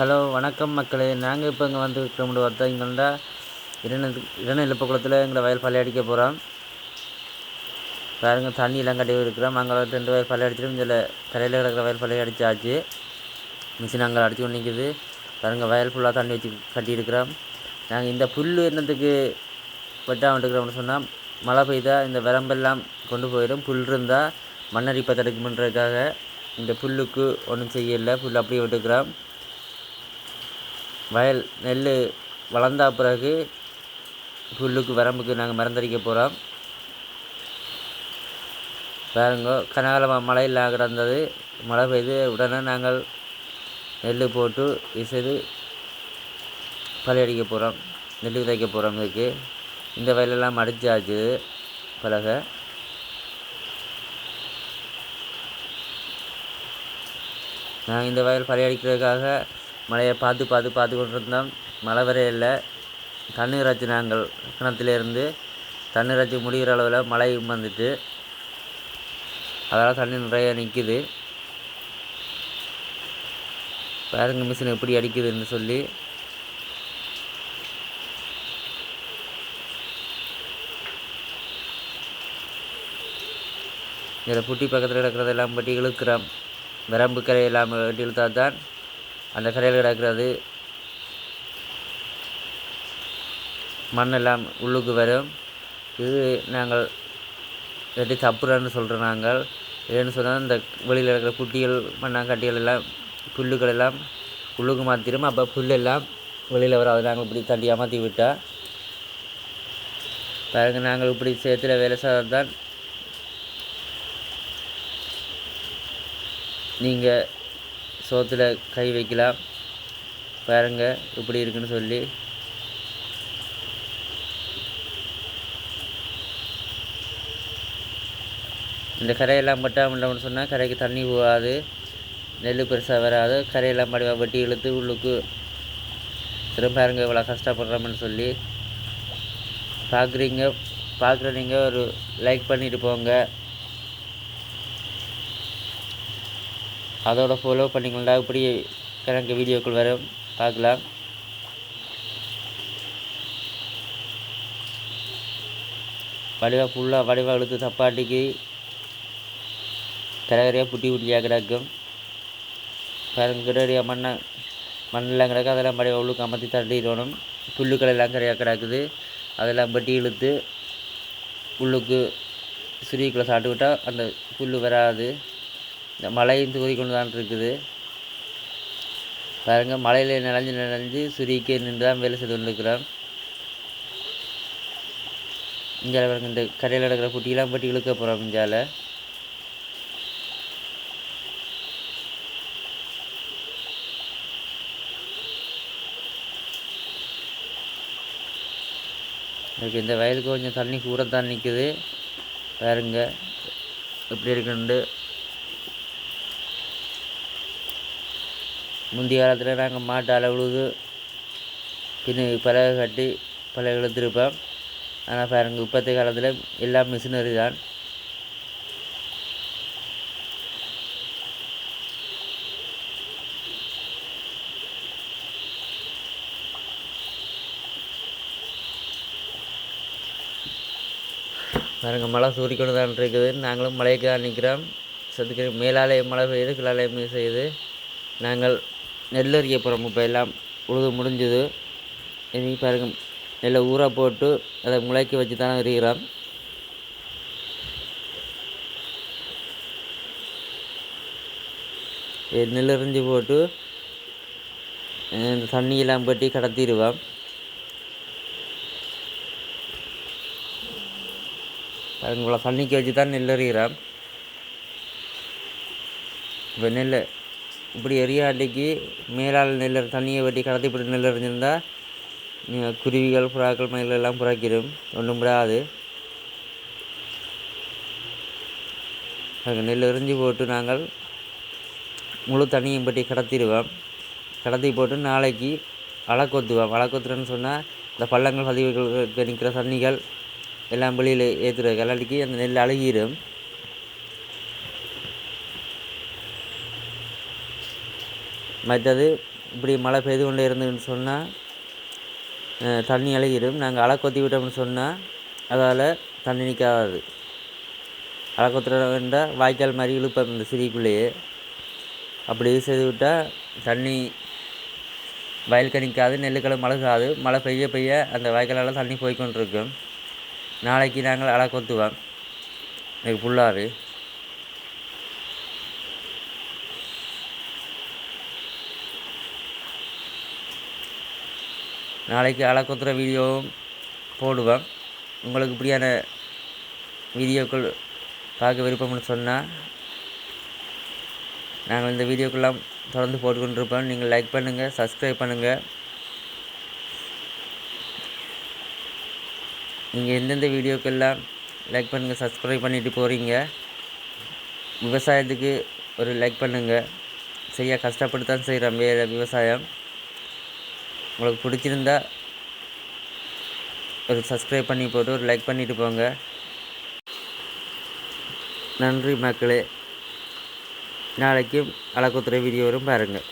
Hello வணக்கம் மக்களே. நாங்கள் இப்போ இங்கே வந்து இருக்கிறோம்னு பார்த்தா இங்கேண்டா இரண இரண எங்களை வயல் பழைய அடிக்க போகிறோம் பாருங்கள் தண்ணியெல்லாம் கட்டி இருக்கிறோம் அங்கே ரெண்டு வயல் பழைய அடிச்சிடும் இதில் கரையில் கிடக்கிற வயல் பழைய அடிச்சாச்சு. மிஷின் அங்கே அடிச்சு கொண்டு நிற்குது பாருங்க வயல் ஃபுல்லாக தண்ணி வச்சு கட்டியிருக்கிறோம் நாங்கள் இந்த புல் என்னத்துக்கு வெட்டாமல் இருக்கிறோம்னு சொன்னால் மழை பெய்தா இந்த விளம்பெல்லாம் கொண்டு போயிடும். புல் இருந்தால் மண்ணரிப்பை தடுக்குமன்றதுக்காக இந்த புல்லுக்கு ஒன்றும் செய்யலை. புல் அப்படியே விட்டுக்கிறோம் வயல் நெல் வளர்ந்தா பிறகு புல்லுக்கு வரம்புக்கு நாங்கள் மருந்தடிக்க போகிறோம் பாருங்க கனகாலமாக மழையில் கிடந்தது மழை பெய்து உடனே நாங்கள் நெல் போட்டு இசைது பழையடிக்க போகிறோம் நெல் விதைக்க போகிறோம் இதுக்கு இந்த வயலெல்லாம் மடிச்சாச்சு பழக. நாங்கள் இந்த வயல் பழையடிக்கிறதுக்காக மழையை பார்த்து பார்த்து பார்த்து கொண்டு இருந்தோம் மழை வர இல்லை. தண்ணீர் ஆச்சு நாங்கள். கிணத்துலேருந்து தண்ணீர் ஆச்சு முடிகிற அளவில் மழையும் வந்துட்டு அதனால் தண்ணி நிறைய நிற்கிது பாருங்க மிஷின் எப்படி அடிக்குதுன்னு சொல்லி. இதில் புட்டி பக்கத்தில் கிடக்கிறதெல்லாம் பட்டி இழுக்கிறோம். வரம்பு கரை எல்லாம் வெட்டி இழுத்தா தான் அந்த கடையில் கிடக்கிறது. மண்ணெல்லாம் உள்ளுக்கு வரும். இது நாங்கள் வெட்டி தப்புறன்னு சொல்கிறோம் நாங்கள். ஏன்னு சொன்னால் இந்த வெளியில் இருக்கிற குட்டிகள் மண்ணாங்கட்டிகள் எல்லாம் புல்லுகள் எல்லாம் உள்ளுக்கு மாற்றிடும் அப்போ புல்லெல்லாம் வெளியில் வராது. நாங்கள் இப்படி தண்டி அமர்த்தி விட்டால் பாருங்க நாங்கள் இப்படி சேர்த்துல வேலை செய்தால் தான் நீங்கள் சோத்தில் கை வைக்கலாம். பாருங்க இப்படி இருக்குன்னு சொல்லி. இந்த கரையெல்லாம் பட்டாமட்டோம்னு சொன்னால் கரைக்கு தண்ணி போகாது. நெல் பெருசாக வராது. கரையெல்லாம் படிவா வெட்டி இழுத்து உள்ளுக்கு திரும்ப பாருங்க இவ்வளோ கஷ்டப்படுறோம்னு சொல்லி. பார்க்குறீங்க பார்க்குற நீங்கள் ஒரு லைக் பண்ணிட்டு போங்க. அதோட ஃபாலோ பண்ணிங்களா இப்படி எனக்கு வீடியோக்கள் வரும். பார்க்கலாம். வடிவா ஃபுல்லாக வடிவாக இழுத்து சப்பாட்டிக்கு கரகரையாக புட்டி புட்டியாக கிடக்கும். கிடையா மண்ணை மண்ணெல்லாம் கிடக்கு. அதெல்லாம் வடிவாக உள்ளுக்கு அமர்த்தி தட்டிடணும். புல்லுக்கள் எல்லாம் கரையாக கிடக்குது. அதெல்லாம் பெட்டி இழுத்து உள்ளுக்கு சுருவிக்குள்ளே சாப்பிட்டு விட்டால் அந்த புல் வராது. இந்த மழையும் தூதி கொண்டு தான் இருக்குது. பாருங்க மழையில் நனைஞ்சு நனைஞ்சு சுருவிக்கே நின்று தான் வேலை செய்து கொண்டிருக்கிறோம் இஞ்சால பாருங்க இந்த கடையில் நடக்கிற குட்டியெல்லாம் பட்டி இழுக்க போகிறோம் இஞ்சால. எனக்கு இந்த வயலுக்கு கொஞ்சம் தண்ணி கூட தான் நிற்குது பாருங்க எப்படி இருக்குன்ட்டு. முந்தைய காலத்தில் நாங்கள் மாட்டு அளவுழுது பின்னு பலகை கட்டி பலகை இழுத்துருப்போம். ஆனால் பாருங்க இப்போத்த காலத்தில் எல்லாம் மிஷினரி தான். பாருங்க மழை சூறிக்கொண்டு தான் இருக்குது. நாங்களும் மழைக்கு தான் நிற்கிறோம். சத்துக்கு மேலாலே மழை பெய்யுது கீழாலே செய்யுது நாங்கள் நெல் அறிய போகிறோம் இப்போ எல்லாம் உழுது முடிஞ்சது. இனி பாருங்க நெல்லை ஊற போட்டு அதை முளைக்க வச்சு தான் எறிகிறோம் நெல் எறிஞ்சு போட்டு இந்த தண்ணியெல்லாம் பட்டி கடத்திடுவோம். பாருங்க இவ்வளோ தண்ணிக்கு வச்சு தான் நெல் அறிகிறோம் இப்போ நெல் இப்படி எரியாட்டிக்கு மேலால் நெல் தண்ணியை வெட்டி கடத்தி இப்படி நெல் எறிஞ்சிருந்தா குருவிகள் புறாக்கள் மயில் எல்லாம் புறாக்கிடும். ஒன்றும் விடாது. அதுக்கு நெல் எறிஞ்சு போட்டு நாங்கள் முழு தண்ணியும் பட்டி கடத்திடுவோம். கடத்தி போட்டு நாளைக்கு அலக்கொத்துவோம் அலக்கொத்துறேன்னு சொன்னால் இந்த பள்ளங்கள் பதிவுகளுக்கு நிற்கிற தண்ணிகள் எல்லாம் வெளியில் ஏற்றுற கலாட்டிக்கு அந்த நெல் அழுகிடும். மற்றது இப்படி மழை பெய்து கொண்டே இருந்ததுன்னு சொன்னால் தண்ணி அழகிடும் நாங்கள் அலை கொத்தி விட்டோம்னு சொன்னால் அதால் தண்ணி நிற்காது அலை கொத்துற வாய்க்கால் மாதிரி இழுப்போம் இந்த சிறிக்குள்ளேயே. அப்படி செய்து விட்டால் தண்ணி வயலுக்கு நிற்காது நெல்லுக்களும் மழகாது மழை பெய்ய பெய்ய அந்த வாய்க்காலெல்லாம் தண்ணி போய்கொண்டிருக்கும் நாளைக்கு நாங்கள் அலை கொத்துவோம். எனக்கு ஃபுல்லாகவே நாளைக்கு அலை வீடியோவும் போடுவேன் உங்களுக்கு இப்படியான வீடியோக்கள் பார்க்க விருப்பம்னு சொன்னால் நாங்கள் இந்த வீடியோக்கெல்லாம் தொடர்ந்து போட்டுக்கொண்டிருப்போம். நீங்கள் லைக் பண்ணுங்கள் சப்ஸ்கிரைப் பண்ணுங்கள் நீங்கள் எந்தெந்த வீடியோக்கெல்லாம் லைக் பண்ணுங்கள் சப்ஸ்கிரைப் பண்ணிட்டு போகிறீங்க விவசாயத்துக்கு ஒரு லைக் பண்ணுங்கள் சரியாக கஷ்டப்பட்டு தான் செய்கிறோம் வேறு விவசாயம். உங்களுக்கு பிடிச்சிருந்தா ஒரு சப்ஸ்கிரைப் பண்ணி போட்டு ஒரு லைக் பண்ணிட்டு போங்க. நன்றி மக்களே. நாளைக்கும் அழகுத்துறை வீடியோ வரும் பாருங்கள்